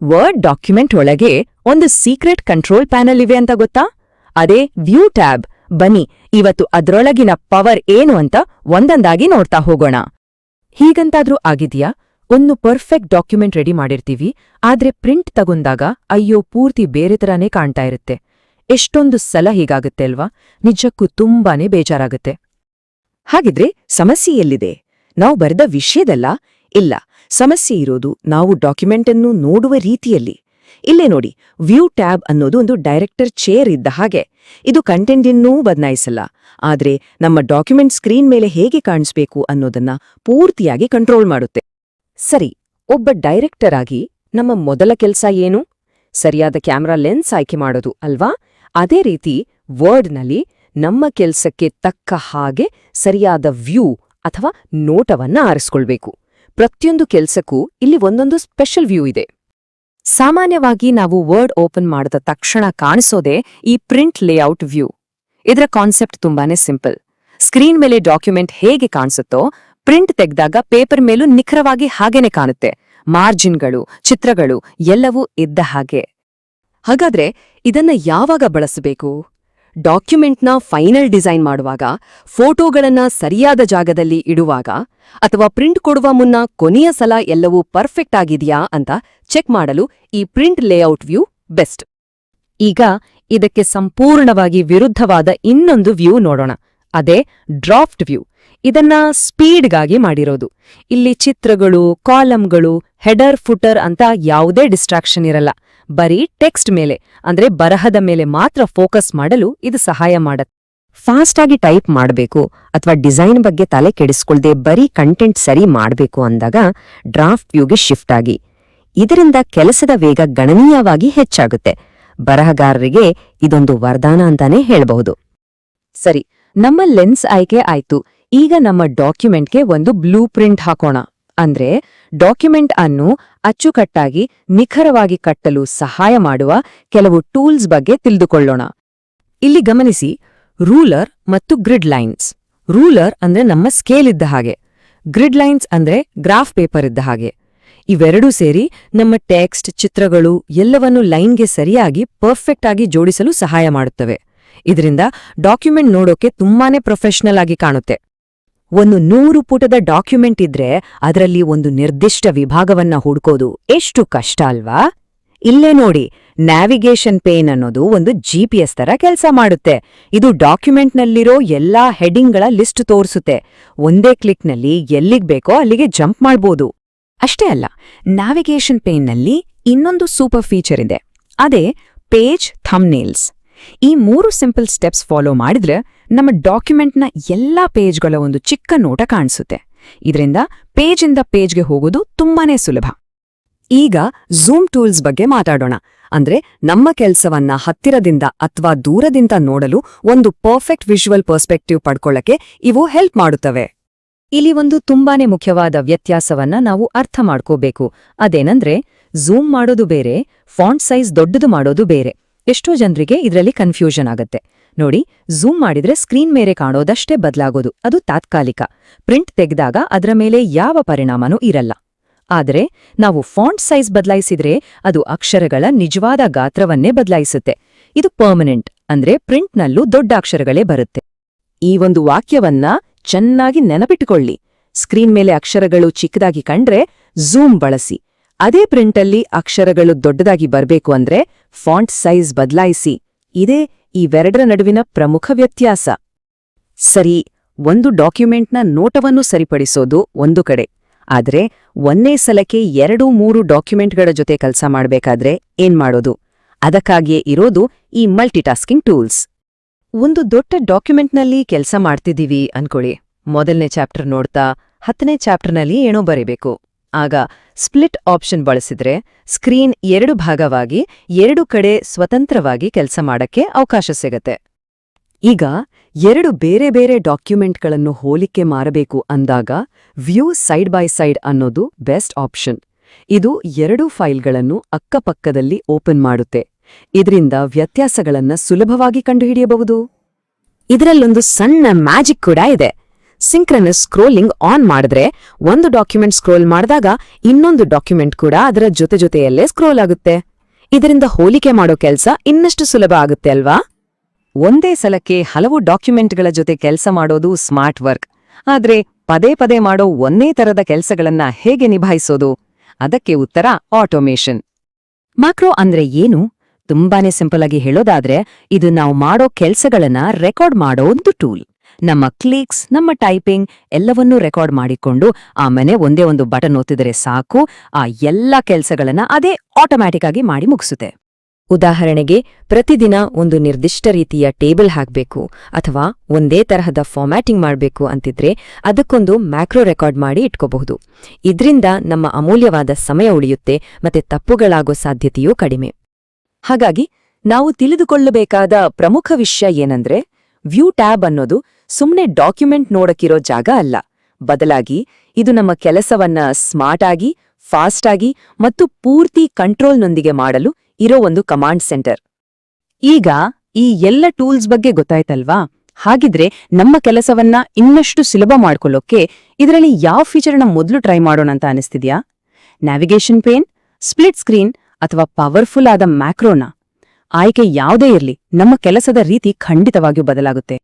Word document ಒಳಗೆ ಒಂದು secret control panel ಇವೆ ಅಂತ ಗೊತ್ತಾ? ಅದೇ ವ್ಯೂ ಟ್ಯಾಬ್ ಬನ್ನಿ, ಇವತ್ತು ಅದರೊಳಗಿನ ಪವರ್ ಏನು ಅಂತ ಒಂದೊಂದಾಗಿ ನೋಡ್ತಾ ಹೋಗೋಣ. ಹೀಗಂತಾದ್ರೂ ಆಗಿದ್ಯಾ? ಒಂದು ಪರ್ಫೆಕ್ಟ್ ಡಾಕ್ಯುಮೆಂಟ್ ರೆಡಿ ಮಾಡಿರ್ತೀವಿ, ಆದ್ರೆ ಪ್ರಿಂಟ್ ತಗೊಂಡಾಗ ಅಯ್ಯೋ ಪೂರ್ತಿ ಬೇರೆ ತರಾನೇ ಕಾಣ್ತಾ ಇರುತ್ತೆ. ಎಷ್ಟೊಂದು ಸಲ ಹೀಗಾಗುತ್ತೆ ಅಲ್ವಾ? ನಿಜಕ್ಕೂ ತುಂಬಾನೇ ಬೇಜಾರಾಗುತ್ತೆ. ಹಾಗಿದ್ರೆ ಸಮಸ್ಯೆ ಎಲ್ಲಿದೆ? ನಾವು ಬರೆದ ವಿಷಯದಲ್ಲ ಇಲ್ಲ. ಸಮಸ್ಯೆ ಇರೋದು ನಾವು ಡಾಕ್ಯುಮೆಂಟ್ ಅನ್ನು ನೋಡುವ ರೀತಿಯಲ್ಲಿ. ಇಲ್ಲೇ ನೋಡಿ, ವ್ಯೂ ಟ್ಯಾಬ್ ಅನ್ನೋದು ಒಂದು ಡೈರೆಕ್ಟರ್ ಚೇರ್ ಇದ್ದ ಹಾಗೆ. ಇದು ಕಂಟೆಂಟ್ ಇನ್ನೂ ಬದಲಾಯಿಸಲ್ಲ ಆದ್ರೆ ನಮ್ಮ ಡಾಕ್ಯುಮೆಂಟ್ ಸ್ಕ್ರೀನ್ ಮೇಲೆ ಹೇಗೆ ಕಾಣಿಸ್ಬೇಕು ಅನ್ನೋದನ್ನ ಪೂರ್ತಿಯಾಗಿ ಕಂಟ್ರೋಲ್ ಮಾಡುತ್ತೆ. ಸರಿ, ಒಬ್ಬ ಡೈರೆಕ್ಟರ್ ಆಗಿ ನಮ್ಮ ಮೊದಲ ಕೆಲಸ ಏನು? ಸರಿಯಾದ ಕ್ಯಾಮ್ರಾ ಲೆನ್ಸ್ ಆಯ್ಕೆ ಮಾಡೋದು ಅಲ್ವಾ? ಅದೇ ರೀತಿ ವರ್ಡ್ನಲ್ಲಿ ನಮ್ಮ ಕೆಲಸಕ್ಕೆ ತಕ್ಕ ಹಾಗೆ ಸರಿಯಾದ ವ್ಯೂ ಅಥವಾ ನೋಟವನ್ನ ಆರಿಸ್ಕೊಳ್ಬೇಕು. ಪ್ರತಿಯೊಂದು ಕೆಲ್ಸಕ್ಕೂ ಇಲ್ಲಿ ಒಂದೊಂದು ಸ್ಪೆಷಲ್ ವ್ಯೂ ಇದೆ. ಸಾಮಾನ್ಯವಾಗಿ ನಾವು ವರ್ಡ್ ಓಪನ್ ಮಾಡಿದ ತಕ್ಷಣ ಕಾಣಿಸೋದೇ ಈ ಪ್ರಿಂಟ್ ಲೇಔಟ್ ವ್ಯೂ ಇದರ ಕಾನ್ಸೆಪ್ಟ್ ತುಂಬಾನೇ ಸಿಂಪಲ್ ಸ್ಕ್ರೀನ್ ಮೇಲೆ ಡಾಕ್ಯುಮೆಂಟ್ ಹೇಗೆ ಕಾಣಿಸುತ್ತೋ ಪ್ರಿಂಟ್ ತೆಗೆದಾಗ ಪೇಪರ್ ಮೇಲೂ ನಿಖರವಾಗಿ ಹಾಗೇನೆ ಕಾಣುತ್ತೆ. ಮಾರ್ಜಿನ್ಗಳು ಚಿತ್ರಗಳು ಎಲ್ಲವೂ ಇದ್ದ ಹಾಗೆ. ಹಾಗಾದ್ರೆ ಇದನ್ನ ಯಾವಾಗ ಬಳಸಬೇಕು? ಡಾಕ್ಯುಮೆಂಟ್ನ ಫೈನಲ್ ಡಿಸೈನ್ ಮಾಡುವಾಗ, ಫೋಟೋಗಳನ್ನ ಸರಿಯಾದ ಜಾಗದಲ್ಲಿ ಇಡುವಾಗ ಅಥವಾ ಪ್ರಿಂಟ್ ಕೊಡುವ ಮುನ್ನ ಕೊನೆಯ ಸಲ ಎಲ್ಲವೂ ಪರ್ಫೆಕ್ಟ್ ಆಗಿದೆಯಾ ಅಂತ ಚೆಕ್ ಮಾಡಲು ಈ ಪ್ರಿಂಟ್ ಲೇಔಟ್ ವ್ಯೂ ಬೆಸ್ಟ್. ಈಗ ಇದಕ್ಕೆ ಸಂಪೂರ್ಣವಾಗಿ ವಿರುದ್ಧವಾದ ಇನ್ನೊಂದು ವ್ಯೂ ನೋಡೋಣ. ಅದೇ ಡ್ರಾಫ್ಟ್ ವ್ಯೂ. ಇದನ್ನ ಸ್ಪೀಡ್ಗಾಗಿ ಮಾಡಿರೋದು. ಇಲ್ಲಿ ಚಿತ್ರಗಳು ಕಾಲಂಗಳು ಹೆಡರ್, ಫುಟರ್ ಅಂತ ಯಾವುದೇ ಡಿಸ್ಟ್ರಾಕ್ಷನ್ ಇರಲ್ಲ. ಬರೀ ಟೆಕ್ಸ್ಟ್ ಮೇಲೆ, ಅಂದ್ರೆ ಬರಹದ ಮೇಲೆ ಮಾತ್ರ ಫೋಕಸ್ ಮಾಡಲು ಇದು ಸಹಾಯ ಮಾಡತ್ತೆ. ಫಾಸ್ಟ್ ಆಗಿ ಟೈಪ್ ಮಾಡಬೇಕು ಅಥವಾ ಡಿಸೈನ್ ಬಗ್ಗೆ ತಲೆ ಕೆಡಿಸ್ಕೊಳ್ದೆ ಬರೀ ಕಂಟೆಂಟ್ ಸರಿ ಮಾಡಬೇಕು ಅಂದಾಗ ಡ್ರಾಫ್ಟ್ ವ್ಯೂಗೆ ಶಿಫ್ಟ್ ಆಗಿ. ಇದರಿಂದ ಕೆಲಸದ ವೇಗ ಗಣನೀಯವಾಗಿ ಹೆಚ್ಚಾಗುತ್ತೆ. ಬರಹಗಾರರಿಗೆ ಇದೊಂದು ವರದಾನ ಅಂತಾನೆ ಹೇಳಬಹುದು. ಸರಿ, ನಮ್ಮ ಲೆನ್ಸ್ ಆಯ್ಕೆ ಆಯ್ತು. ಈಗ ನಮ್ಮ ಡಾಕ್ಯುಮೆಂಟ್ಗೆ ಒಂದು ಬ್ಲೂ ಪ್ರಿಂಟ್ ಹಾಕೋಣ. ಅಂದ್ರೆ ಡಾಕ್ಯುಮೆಂಟ್ ಅನ್ನು ಅಚ್ಚುಕಟ್ಟಾಗಿ ನಿಖರವಾಗಿ ಕಟ್ಟಲು ಸಹಾಯ ಮಾಡುವ ಕೆಲವು ಟೂಲ್ಸ್ ಬಗ್ಗೆ ತಿಳಿದುಕೊಳ್ಳೋಣ. ಇಲ್ಲಿ ಗಮನಿಸಿ, ರೂಲರ್ ಮತ್ತು ಗ್ರಿಡ್ ಲೈನ್ಸ್. ರೂಲರ್ ಅಂದ್ರೆ ನಮ್ಮ ಸ್ಕೇಲ್ ಇದ್ದ ಹಾಗೆ. ಗ್ರಿಡ್ ಲೈನ್ಸ್ ಅಂದ್ರೆ ಗ್ರಾಫ್ ಪೇಪರ್ ಇದ್ದ ಹಾಗೆ. ಇವೆರಡೂ ಸೇರಿ ನಮ್ಮ ಟೆಕ್ಸ್ಟ್, ಚಿತ್ರಗಳು ಎಲ್ಲವನ್ನೂ ಲೈನ್ಗೆ ಸರಿಯಾಗಿ, ಪರ್ಫೆಕ್ಟ್ ಆಗಿ ಜೋಡಿಸಲು ಸಹಾಯ ಮಾಡುತ್ತವೆ. ಇದರಿಂದ ಡಾಕ್ಯುಮೆಂಟ್ ನೋಡೋಕೆ ತುಂಬಾನೇ ಪ್ರೊಫೆಷನಲ್ ಆಗಿ ಕಾಣುತ್ತೆ. ಒಂದು ನೂರು ಪುಟದ ಡಾಕ್ಯುಮೆಂಟ್ ಇದ್ರೆ ಅದರಲ್ಲಿ ಒಂದು ನಿರ್ದಿಷ್ಟ ವಿಭಾಗವನ್ನ ಹುಡ್ಕೋದು ಎಷ್ಟು ಕಷ್ಟ ಅಲ್ವಾ? ಇಲ್ಲೇ ನೋಡಿ, ನ್ಯಾವಿಗೇಷನ್ ಪೇನ್ ಅನ್ನೋದು ಒಂದು ಜಿಪಿಎಸ್ ತರ ಕೆಲಸ ಮಾಡುತ್ತೆ. ಇದು ಡಾಕ್ಯುಮೆಂಟ್ನಲ್ಲಿರೋ ಎಲ್ಲಾ ಹೆಡಿಂಗ್ಗಳ ಲಿಸ್ಟ್ ತೋರಿಸುತ್ತೆ. ಒಂದೇ ಕ್ಲಿಕ್ನಲ್ಲಿ ಎಲ್ಲಿಗ್ ಬೇಕೋ ಅಲ್ಲಿಗೆ ಜಂಪ್ ಮಾಡ್ಬೋದು. ಅಷ್ಟೇ ಅಲ್ಲ, ನ್ಯಾವಿಗೇಷನ್ ಪೇನ್ನಲ್ಲಿ ಇನ್ನೊಂದು ಸೂಪರ್ ಫೀಚರ್ ಇದೆ. ಅದೇ ಪೇಜ್ ಥಂಬ್ನೇಲ್ಸ್. ಈ ಮೂರು ಸಿಂಪಲ್ ಸ್ಟೆಪ್ಸ್ ಫಾಲೋ ಮಾಡಿದ್ರೆ ನಮ್ಮ ಡಾಕ್ಯುಮೆಂಟ್ನ ಎಲ್ಲಾ ಪೇಜ್ಗಳ ಒಂದು ಚಿಕ್ಕ ನೋಟ ಕಾಣಿಸುತ್ತೆ. ಇದರಿಂದ ಪೇಜಿಂದ ಪೇಜ್ಗೆ ಹೋಗೋದು ತುಂಬಾನೇ ಸುಲಭ. ಈಗ ಝೂಮ್ ಟೂಲ್ಸ್ ಬಗ್ಗೆ ಮಾತಾಡೋಣ. ಅಂದ್ರೆ ನಮ್ಮ ಕೆಲಸವನ್ನ ಹತ್ತಿರದಿಂದ ಅಥವಾ ದೂರದಿಂದ ನೋಡಲು ಒಂದು ಪರ್ಫೆಕ್ಟ್ ವಿಜುವಲ್ ಪರ್ಸ್ಪೆಕ್ಟಿವ್ ಪಡ್ಕೊಳ್ಳಕ್ಕೆ ಇವು ಹೆಲ್ಪ್ ಮಾಡುತ್ತವೆ. ಇಲ್ಲಿ ಒಂದು ತುಂಬಾನೇ ಮುಖ್ಯವಾದ ವ್ಯತ್ಯಾಸವನ್ನ ನಾವು ಅರ್ಥ ಮಾಡ್ಕೋಬೇಕು. ಅದೇನಂದ್ರೆ ಝೂಮ್ ಮಾಡೋದು ಬೇರೆ ಫಾಂಟ್ ಸೈಜ್ ದೊಡ್ಡದು ಮಾಡೋದು ಬೇರೆ. ಎಷ್ಟೋ ಜನರಿಗೆ ಇದರಲ್ಲಿ ಕನ್ಫ್ಯೂಷನ್ ಆಗುತ್ತೆ. ನೋಡಿ ಝೂಮ್ ಮಾಡಿದ್ರೆ ಸ್ಕ್ರೀನ್ ಮೇಲೆ ಕಾಣೋದಷ್ಟೇ ಬದಲಾಗೋದು. ಅದು ತಾತ್ಕಾಲಿಕ. ಪ್ರಿಂಟ್ ತೆಗೆದಾಗ ಅದರ ಮೇಲೆ ಯಾವ ಪರಿಣಾಮನೂ ಇರಲ್ಲ. ಆದರೆ, ನಾವು ಫಾಂಟ್ ಸೈಜ್ ಬದಲಾಯಿಸಿದ್ರೆ ಅದು ಅಕ್ಷರಗಳ ನಿಜವಾದ ಗಾತ್ರವನ್ನೇ ಬದಲಾಯಿಸುತ್ತೆ. ಇದು ಪರ್ಮನೆಂಟ್ ಅಂದ್ರೆ ಪ್ರಿಂಟ್ನಲ್ಲೂ ದೊಡ್ಡ ಅಕ್ಷರಗಳೇ ಬರುತ್ತೆ. ಈ ಒಂದು ವಾಕ್ಯವನ್ನ ಚೆನ್ನಾಗಿ ನೆನಪಿಟ್ಟುಕೊಳ್ಳಿ ಸ್ಕ್ರೀನ್ ಮೇಲೆ ಅಕ್ಷರಗಳು ಚಿಕ್ಕದಾಗಿ ಕಂಡ್ರೆ ಝೂಮ್ ಬಳಸಿ. ಅದೇ ಪ್ರಿಂಟಲ್ಲಿ ಅಕ್ಷರಗಳು ದೊಡ್ಡದಾಗಿ ಬರ್ಬೇಕು ಅಂದ್ರೆ ಫಾಂಟ್ ಸೈಜ್ ಬದಲಾಯಿಸಿ. ಇದೇ ಇವೆರಡರ ನಡುವಿನ ಪ್ರಮುಖ ವ್ಯತ್ಯಾಸ. ಸರಿ, ಒಂದು ಡಾಕ್ಯುಮೆಂಟ್ನ ನೋಟವನ್ನು ಸರಿಪಡಿಸೋದು ಒಂದು ಕಡೆ. ಆದರೆ, ಒಂದೇ ಸಲಕ್ಕೆ ಎರಡು, ಮೂರು ಡಾಕ್ಯುಮೆಂಟ್ಗಳ ಜೊತೆ ಕೆಲಸ ಮಾಡಬೇಕಾದ್ರೆ ಏನ್ ಮಾಡೋದು? ಅದಕ್ಕಾಗಿಯೇ ಇರೋದು ಈ ಮಲ್ಟಿಟಾಸ್ಕಿಂಗ್ ಟೂಲ್ಸ್. ಒಂದು ದೊಡ್ಡ ಡಾಕ್ಯುಮೆಂಟ್ನಲ್ಲಿ ಕೆಲಸ ಮಾಡ್ತಿದ್ದೀವಿ ಅನ್ಕೊಳ್ಳಿ. ಮೊದಲನೇ ಚಾಪ್ಟರ್ ನೋಡ್ತಾ, ಹತ್ತನೇ ಚಾಪ್ಟರ್ನಲ್ಲಿ ಏನೋ ಬರೀಬೇಕು. ಆಗ ಸ್ಪ್ಲಿಟ್ ಆಪ್ಷನ್ ಬಳಸಿದ್ರೆ ಸ್ಕ್ರೀನ್ ಎರಡು ಭಾಗವಾಗಿ ಎರಡು ಕಡೆ ಸ್ವತಂತ್ರವಾಗಿ ಕೆಲಸ ಮಾಡಕ್ಕೆ ಅವಕಾಶ ಸಿಗತ್ತೆ. ಈಗ ಎರಡು ಬೇರೆ ಬೇರೆ ಡಾಕ್ಯುಮೆಂಟ್ಗಳನ್ನು ಹೋಲಿಕೆ ಮಾರಬೇಕು ಅಂದಾಗ ವ್ಯೂ ಸೈಡ್ ಬೈ ಸೈಡ್ ಅನ್ನೋದು ಬೆಸ್ಟ್ ಆಪ್ಷನ್. ಇದು ಎರಡೂ ಫೈಲ್ಗಳನ್ನು ಅಕ್ಕಪಕ್ಕದಲ್ಲಿ ಓಪನ್ ಮಾಡುತ್ತೆ. ಇದರಿಂದ ವ್ಯತ್ಯಾಸಗಳನ್ನ ಸುಲಭವಾಗಿ ಕಂಡುಹಿಡಿಯಬಹುದು. ಇದರಲ್ಲೊಂದು ಸಣ್ಣ ಮ್ಯಾಜಿಕ್ ಕೂಡ ಇದೆ. ಸಿಂಕ್ರನಸ್ ಸ್ಕ್ರೋಲಿಂಗ್ ಆನ್ ಮಾಡಿದ್ರೆ ಒಂದು ಡಾಕ್ಯುಮೆಂಟ್ ಸ್ಕ್ರೋಲ್ ಮಾಡಿದಾಗ ಇನ್ನೊಂದು ಡಾಕ್ಯುಮೆಂಟ್ ಕೂಡ ಅದರ ಜೊತೆ ಜೊತೆಯಲ್ಲೇ ಸ್ಕ್ರೋಲ್ ಆಗುತ್ತೆ. ಇದರಿಂದ ಹೋಲಿಕೆ ಮಾಡೋ ಕೆಲಸ ಇನ್ನಷ್ಟು ಸುಲಭ ಆಗುತ್ತೆ ಅಲ್ವಾ? ಒಂದೇ ಸಲಕ್ಕೆ ಹಲವು ಡಾಕ್ಯುಮೆಂಟ್ಗಳ ಜೊತೆ ಕೆಲಸ ಮಾಡೋದು ಸ್ಮಾರ್ಟ್ ವರ್ಕ್ ಆದ್ರೆ ಪದೇ ಪದೇ ಮಾಡೋ ಒಂದೇ ತರದ ಕೆಲಸಗಳನ್ನ ಹೇಗೆ ನಿಭಾಯಿಸೋದು? ಅದಕ್ಕೆ ಉತ್ತರ ಆಟೋಮೇಷನ್ ಮ್ಯಾಕ್ರೋ ಅಂದ್ರೆ ಏನು? ತುಂಬಾನೇ ಸಿಂಪಲ್ ಆಗಿ ಹೇಳೋದಾದ್ರೆ ಇದು ನಾವು ಮಾಡೋ ಕೆಲಸಗಳನ್ನ ರೆಕಾರ್ಡ್ ಮಾಡೋ ಒಂದು ಟೂಲ್ ನಮ್ಮ ಕ್ಲಿಕ್ಸ್, ನಮ್ಮ ಟೈಪಿಂಗ್ ಎಲ್ಲವನ್ನೂ ರೆಕಾರ್ಡ್ ಮಾಡಿಕೊಂಡು ಆಮೇಲೆ ಒಂದೇ ಒಂದು ಬಟನ್ ಒತ್ತಿದರೆ ಸಾಕು. ಆ ಎಲ್ಲ ಕೆಲ್ಸಗಳನ್ನ ಅದೇ ಆಟೋಮ್ಯಾಟಿಕ್ ಆಗಿ ಮಾಡಿ ಮುಗಿಸುತ್ತೆ. ಉದಾಹರಣೆಗೆ, ಪ್ರತಿದಿನ ಒಂದು ನಿರ್ದಿಷ್ಟ ರೀತಿಯ ಟೇಬಲ್ ಹಾಕಬೇಕು ಅಥವಾ ಒಂದೇ ತರಹದ ಫಾರ್ಮ್ಯಾಟಿಂಗ್ ಮಾಡಬೇಕು ಅಂತಿದ್ರೆ ಅದಕ್ಕೊಂದು ಮ್ಯಾಕ್ರೋ ರೆಕಾರ್ಡ್ ಮಾಡಿ ಇಟ್ಕೋಬಹುದು. ಇದ್ರಿಂದ ನಮ್ಮ ಅಮೂಲ್ಯವಾದ ಸಮಯ ಉಳಿಯುತ್ತೆ ಮತ್ತೆ ತಪ್ಪುಗಳಾಗೋ ಸಾಧ್ಯತೆಯೂ ಕಡಿಮೆ. ಹಾಗಾಗಿ, ನಾವು ತಿಳಿದುಕೊಳ್ಳಬೇಕಾದ ಪ್ರಮುಖ ವಿಷಯ ಏನಂದ್ರೆ ವ್ಯೂ ಟ್ಯಾಬ್ ಅನ್ನೋದು ಸುಮ್ನೆ ಡಾಕ್ಯುಮೆಂಟ್ ನೋಡಕ್ಕಿರೋ ಜಾಗ ಅಲ್ಲ. ಬದಲಾಗಿ ಇದು ನಮ್ಮ ಕೆಲಸವನ್ನ ಸ್ಮಾರ್ಟ್ ಆಗಿ, ಫಾಸ್ಟ್ ಆಗಿ ಮತ್ತು ಪೂರ್ತಿ ಕಂಟ್ರೋಲ್ನೊಂದಿಗೆ ಮಾಡಲು ಇರೋ ಒಂದು ಕಮಾಂಡ್ ಸೆಂಟರ್. ಈಗ ಈ ಎಲ್ಲ ಟೂಲ್ಸ್ ಬಗ್ಗೆ ಗೊತ್ತಾಯ್ತಲ್ವಾ? ಹಾಗಿದ್ರೆ ನಮ್ಮ ಕೆಲಸವನ್ನ ಇನ್ನಷ್ಟು ಸುಲಭ ಮಾಡ್ಕೊಳ್ಳೋಕೆ ಇದರಲ್ಲಿ ಯಾವ ಫೀಚರ್ನ ಮೊದಲು ಟ್ರೈ ಮಾಡೋಣ ಅಂತ ಅನಿಸ್ತಿದ್ಯಾ? ನ್ಯಾವಿಗೇಷನ್ ಪೇನ್ ಸ್ಪ್ಲಿಟ್ ಸ್ಕ್ರೀನ್ ಅಥವಾ ಪವರ್ಫುಲ್ ಆದ ಮ್ಯಾಕ್ರೋನ? ಆಯ್ಕೆ ಯಾವುದೇ ಇರಲಿ, ನಮ್ಮ ಕೆಲಸದ ರೀತಿ ಖಂಡಿತವಾಗಿಯೂ ಬದಲಾಗುತ್ತೆ.